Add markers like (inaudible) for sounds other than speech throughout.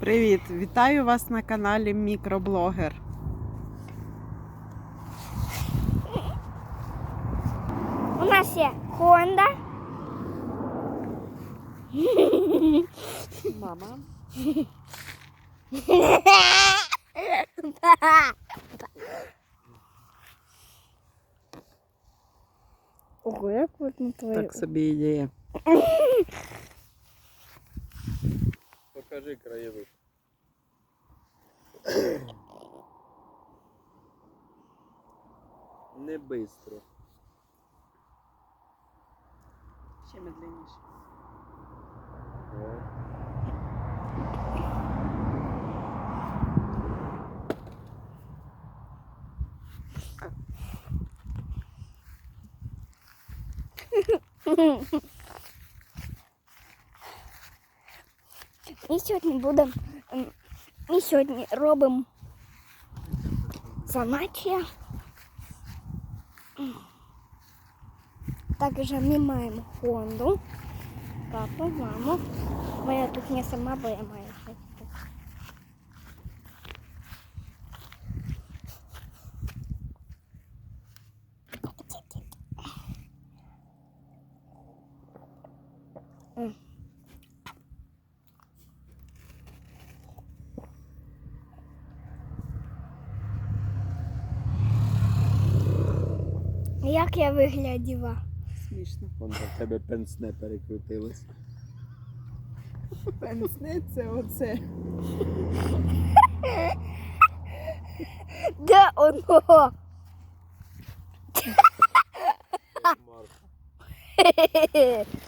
Привіт! Вітаю вас на каналі Мікроблогер. У нас є Honda. Мама. Ого, як вот на твою. Так собі ідея. Покажи краєвид. Не бистро. Ще медленніше. Ми сьогодні будемо. ем, Ми сьогодні робимо заняття. Також ми маємо Хонду. Папу, маму. Моя тут не сама, бо я маю. ходити. Як я вигляділа? Смішно. Вон в тебе пенсне перекрутилось. Пенсне це оце. (laughs) Де оно? Марк, (laughs)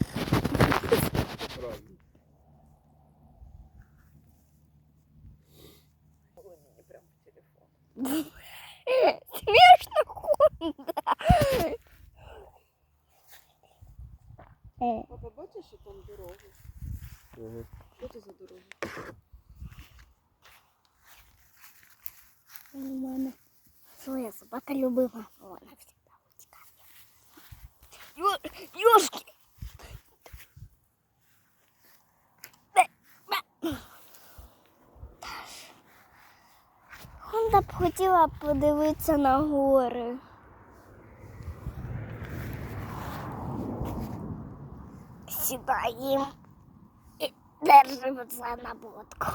Папа, бачиш, що там дорога? Ага. Що це за дорога? У мене своя собака любима. Вона всегда утікає. Юшки! Хонда б хотіла подивитися на гори. Сідаємо і держимося на лодку.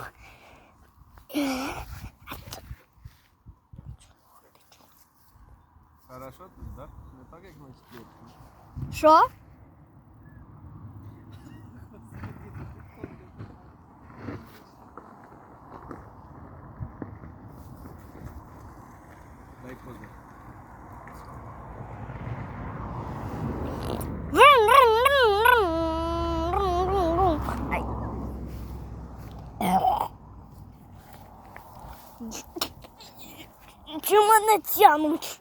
Хорошо тут, так? Не так, як на четвірку. Що? Чому мене тянуть?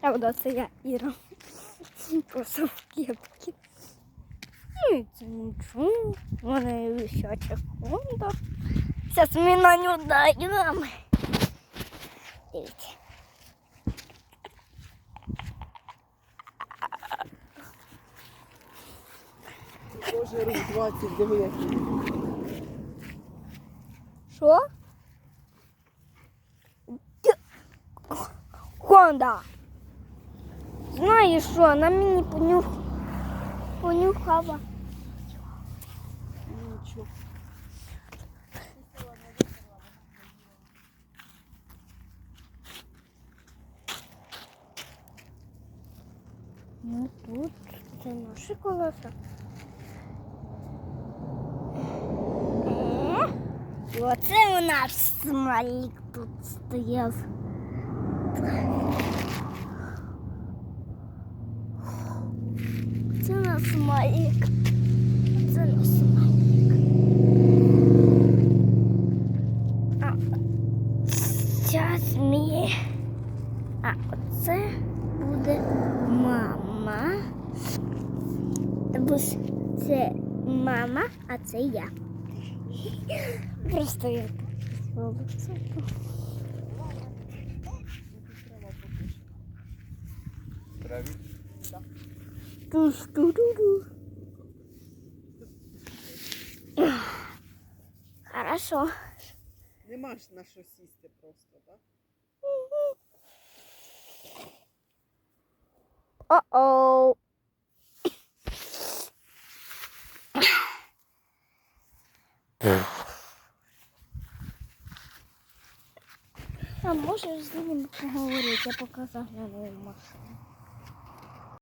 Правда, це я Іра. Просто в кепці. Ну, і це нічого. У мене є висяча фонда. Зараз ми на нього даємо. Дивіться. Боже, рух 20, диви який. Що? Хонда. Знаєш що, вона мені понюх... понюхала. Нічого. Ну тут це наші колеса. Оце у нас смайлик тут стояв. Це у нас смайлик. Це у нас. А, Зараз ми. А оце буде мама. С- це мама, а це я. Просто я? Туш-ту-ду-ду. Хорошо. Нема ж на що сісти просто, так? О-оу. А можеш з ним поговорити, я поки загляну в машину.